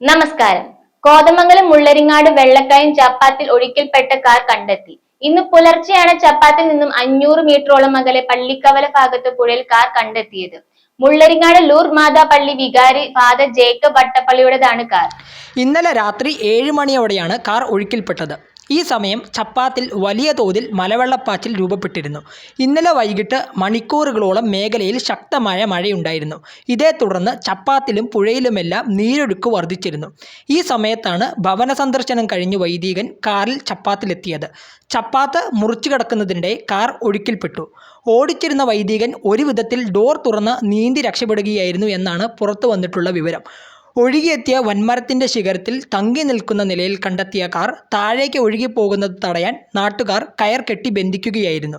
നമസ്കാരം. കോതമംഗലം മുള്ളരിങ്ങാട് വെള്ളക്കയം ചപ്പാത്തിൽ ഒഴുക്കിൽപ്പെട്ട കാർ കണ്ടെത്തി. ഇന്ന് പുലർച്ചെയാണ് ചപ്പാത്തിൽ നിന്നും അഞ്ഞൂറ് മീറ്ററോളം അകലെ പള്ളിക്കവല ഭാഗത്ത് പുഴയിൽ കാർ കണ്ടെത്തിയത്. മുള്ളരിങ്ങാട് ലൂർ മാതാ പള്ളി വികാരി ഫാദർ ജേക്കബ് വട്ടപ്പള്ളിയുടേതാണ് കാർ. ഇന്നലെ രാത്രി ഏഴ് മണിയോടെയാണ് കാർ ഒഴുക്കിൽപ്പെട്ടത്. ഈ സമയം ചപ്പാത്തിൽ വലിയ തോതിൽ മലവെള്ളപ്പാച്ചിൽ രൂപപ്പെട്ടിരുന്നു. ഇന്നലെ വൈകിട്ട് മണിക്കൂറുകളോളം മേഖലയിൽ ശക്തമായ മഴയുണ്ടായിരുന്നു. ഇതേ തുടർന്ന് ചപ്പാത്തിലും പുഴയിലുമെല്ലാം നീരൊഴുക്ക് വർദ്ധിച്ചിരുന്നു. ഈ സമയത്താണ് ഭവന സന്ദർശനം കഴിഞ്ഞ് വൈദികൻ കാറിൽ ചപ്പാത്തിലെത്തിയത്. ചപ്പാത്ത് മുറിച്ചു കിടക്കുന്നതിനിടെ കാർ ഒഴുക്കിൽപ്പെട്ടു. ഓടിച്ചിരുന്ന വൈദികൻ ഒരു വിധത്തിൽ ഡോർ തുറന്ന് നീന്തി രക്ഷപ്പെടുകയായിരുന്നു എന്നാണ് പുറത്തു വന്നിട്ടുള്ള വിവരം. ഒഴുകിയെത്തിയ വൻമരത്തിന്റെ ശിഖരത്തിൽ തങ്ങി നിൽക്കുന്ന നിലയിൽ കണ്ടെത്തിയ കാർ താഴേക്ക് ഒഴുകിപ്പോകുന്നത് തടയാൻ നാട്ടുകാർ കയർ കെട്ടി ബന്ധിക്കുകയായിരുന്നു.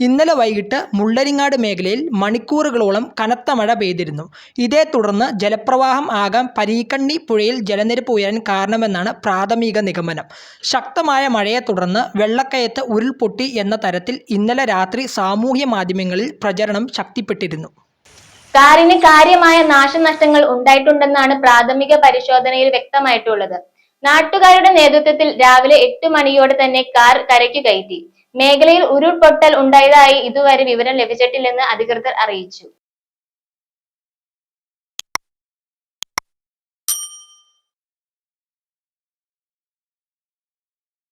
ഇന്നലെ വൈകിട്ട് മുള്ളരിങ്ങാട് മേഖലയിൽ മണിക്കൂറുകളോളം കനത്ത മഴ പെയ്തിരുന്നു. ഇതേ തുടർന്ന് ജലപ്രവാഹം ആകാം പരീക്കണ്ണി പുഴയിൽ ജലനിരപ്പ് ഉയരാൻ കാരണമെന്നാണ് പ്രാഥമിക നിഗമനം. ശക്തമായ മഴയെ തുടർന്ന് വെള്ളക്കയത്ത് ഉരുൾപൊട്ടി എന്ന തരത്തിൽ ഇന്നലെ രാത്രി സാമൂഹ്യ മാധ്യമങ്ങളിൽ പ്രചരണം ശക്തിപ്പെട്ടിരുന്നു. കാറിന് കാര്യമായ നാശനഷ്ടങ്ങൾ ഉണ്ടായിട്ടുണ്ടെന്നാണ് പ്രാഥമിക പരിശോധനയിൽ വ്യക്തമായിട്ടുള്ളത്. നാട്ടുകാരുടെ നേതൃത്വത്തിൽ രാവിലെ എട്ട് മണിയോടെ തന്നെ കാർ കരയ്ക്ക് കയറ്റി. മേഖലയിൽ ഉരുൾപൊട്ടൽ ഉണ്ടായതായി ഇതുവരെ വിവരം ലഭിച്ചിട്ടില്ലെന്ന് അധികൃതർ അറിയിച്ചു.